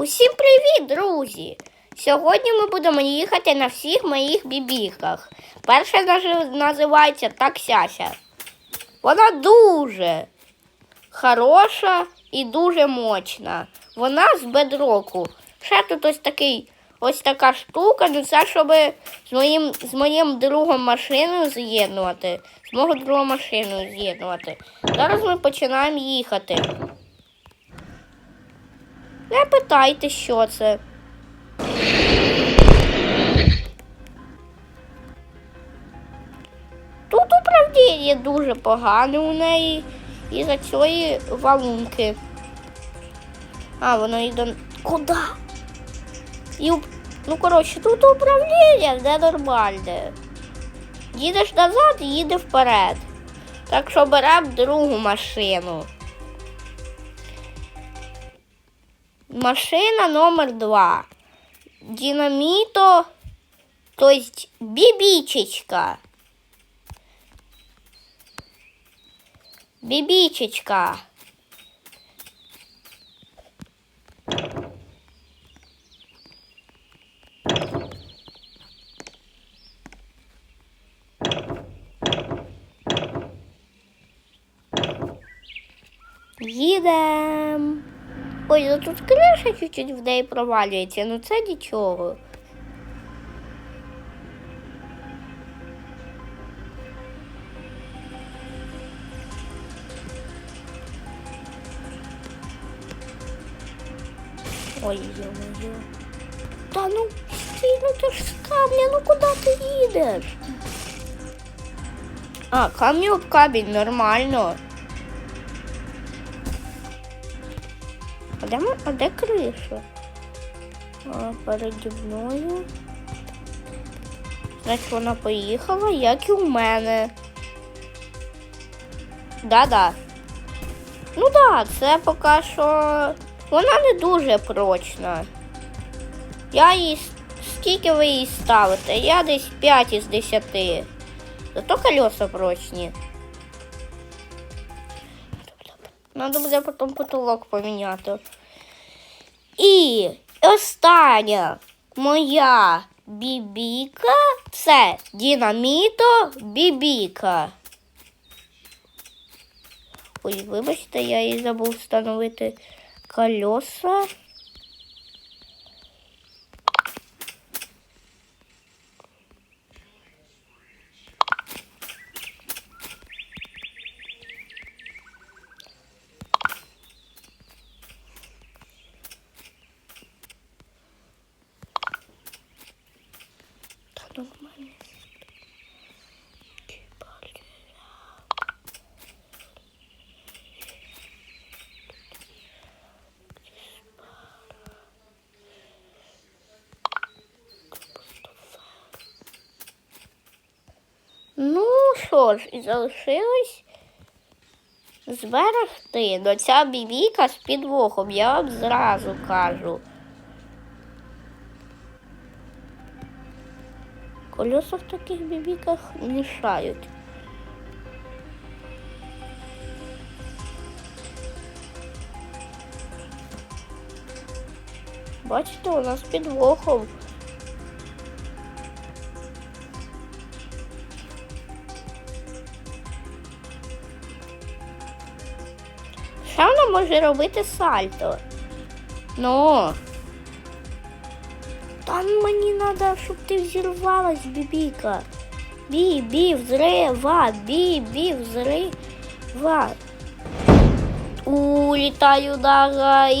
Усім привіт, друзі! Сьогодні ми будемо їхати на всіх моїх бібіках. Перша називається таксяся. Вона дуже хороша і дуже мощна. Вона з бедроку. Ще тут ось такий, ось така штука, ну це щоб з моїм, з моїм другом машиною з'єднувати. З мого другом машиною з'єднувати. Зараз ми починаємо їхати. Не питайте, що це. Тут управління дуже погане у неї із-за цієї валунки. А, воно йде. Куди? І... Ну, коротше, тут управління ненормальне. Їдеш назад, їде вперед. Так що беремо другу машину. Машина номер два. Динамито, то есть бибичечка. Бибичечка. Їдем. Ой, ну тут криша чуть-чуть в неї провалюється, ну це нічого. Ой, ё-моё. Та ну стій, ну ти ж з камня, ну куди ти їдеш? А, камінь об камінь, нормально. Де, а де криша? А, переді мною. Значить, вона поїхала, як і у мене. Да-да. Ну да, це поки що. Вона не дуже прочна. Я її. Скільки ви її ставите? Я десь 5 із 10. Зато колеса прочні. Надо буде потім потолок поміняти. І остання моя бібіка це Дінаміто Бібіка. Ой, вибачте, я її забув встановити колеса. Нормально. Ну що ж, і залишилось зберегти. Но ця бібіка з підвохом, я вам зразу кажу. Колеса в таких бібіках мішають. Бачите, у нас підвохом. Що вона може робити сальто? Ну. Там мені треба, щоб ти взірвалась, бібіка. Бі, бі, взрива, бі, бі, взрива. Улітаю на гаї.